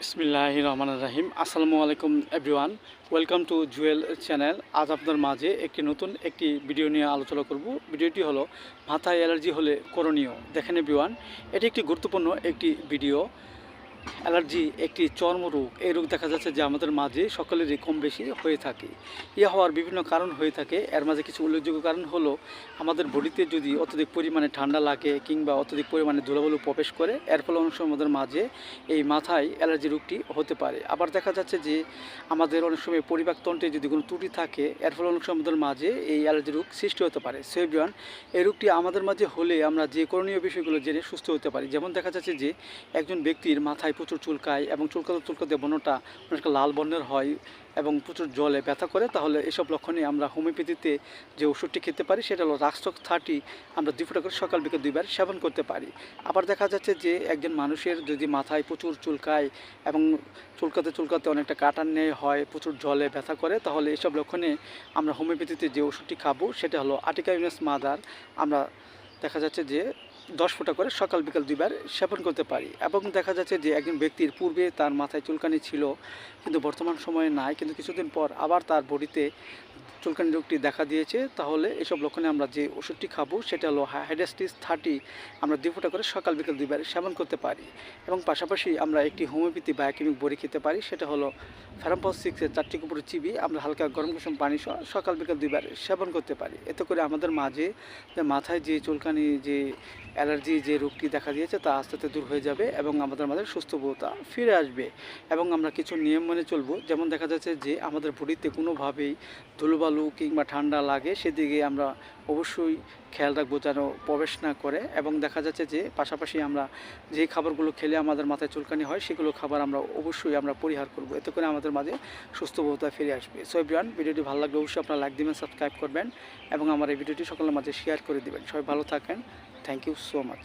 বিসমিল্লাহ রহমান রাহিম আসসালামু আলাইকুম everyone welcome to Jewel channel আজ আপনার মাঝে একটি নতুন একটি ভিডিও নিয়ে আলোচনা করব। ভিডিওটি হলো, মাথায় অ্যালার্জি হলে করণীয়। দেখেন এভরিওয়ান এটি একটি গুরুত্বপূর্ণ একটি ভিডিও। অ্যালার্জি একটি চর্মরোগ। এই রোগ দেখা যাচ্ছে যে আমাদের মাঝে সকলেরই কম বেশি হয়ে থাকে। ইয়ে হওয়ার বিভিন্ন কারণ হয়ে থাকে। এর মাঝে কিছু উল্লেখযোগ্য কারণ হলো, আমাদের বডিতে যদি অত্যধিক পরিমাণে ঠান্ডা লাগে কিংবা অত্যধিক পরিমাণে ধুলাবালু প্রবেশ করে, এর ফলে অনেক সময় আমাদের মাঝে এই মাথায় অ্যালার্জি রোগটি হতে পারে। আবার দেখা যাচ্ছে যে আমাদের অনেক সময় পরিপাকতন্ত্রে যদি কোনো ত্রুটি থাকে, এর ফলে অনেক সময় আমাদের মাঝে এই অ্যালার্জি রোগ সৃষ্টি হতে পারে। সেভিয়ান, এই রোগটি আমাদের মাঝে হলে আমরা যে করণীয় বিষয়গুলো জেনে সুস্থ হতে পারি। যেমন দেখা যাচ্ছে যে একজন ব্যক্তির মাথায় প্রচুর চুলকায় এবং চুলকাতে চুলকাতে বর্ণটা অনেকটা লাল বর্ণের হয় এবং প্রচুর জলে ব্যথা করে, তাহলে এসব লক্ষণে আমরা হোমিওপ্যাথিতে যে ওষুধটি খেতে পারি সেটা হলো রাক্সটক থার্টি আমরা দুই ফোঁটা করে সকাল বিকেল দুইবার সেবন করতে পারি। আবার দেখা যাচ্ছে যে একজন মানুষের যদি মাথায় প্রচুর চুলকায় এবং চুলকাতে চুলকাতে অনেকটা কাটার নেয় হয়, প্রচুর জলে ব্যথা করে, তাহলে এসব লক্ষণে আমরা হোমিওপ্যাথিতে যে ওষুধটি খাব সেটা হলো আটিকা ইউনাস মাদার। আমরা দেখা যাচ্ছে যে দশ ফোঁটা করে সকাল বিকাল দুইবার সেবন করতে পারি। এবং দেখা যাচ্ছে যে একজন ব্যক্তির পূর্বে তার মাথায় চুলকানি ছিল, কিন্তু বর্তমান সময়ে নাই। কিন্তু কিছুদিন পর আবার তার বডিতে চুলকানি রোগটি দেখা দিয়েছে। তাহলে এসব লক্ষণে আমরা যে ওষুধটি খাব, সেটা হলো হাইডাস্টিস থার্টি আমরা দুই ফোঁটা করে সকাল বিকাল দুইবার সেবন করতে পারি। এবং পাশাপাশি আমরা একটি হোমিওপ্যাথি বায়োকেমিক বড়ি খেতে পারি, সেটা হলো ফ্যারাম্পস সিক্সের চারটি উপরে চিবি আমরা হালকা গরম কুসুম পানি সকাল বিকাল দুইবার সেবন করতে পারি। এতে করে আমাদের মাঝে মাথায় যে চুলকানি যে অ্যালার্জি যে রোগটি দেখা দিয়েছে তা আস্তে আস্তে দূর হয়ে যাবে এবং আমাদের মাঝে সুস্থবোধতা ফিরে আসবে এবং আমরা কিছু নিয়ম মেনে চলবো। যেমন দেখা যাচ্ছে যে আমাদের বডিতে কোনোভাবেই ধুলোবালু কিংবা ঠান্ডা লাগে, সেদিকে আমরা অবশ্যই খেয়াল রাখব যেন প্রবেশ না করে এবং দেখা যাচ্ছে যে পাশাপাশি আমরা যে খাবারগুলো খেলে আমাদের মাথায় চুলকানি হয়, সেগুলো খাবার আমরা অবশ্যই আমরা পরিহার করব। এতে করে আমাদের মাঝে সুস্থবতা ফিরে আসবে। সো এভরিওয়ান ভিডিওটি ভালো লাগলে অবশ্যই আপনারা লাইক দেবেন সাবস্ক্রাইব করবেন এবং আমার এই ভিডিওটি সকলের মাঝে শেয়ার করে দেবেন। সবাই ভালো থাকেন। Thank you so much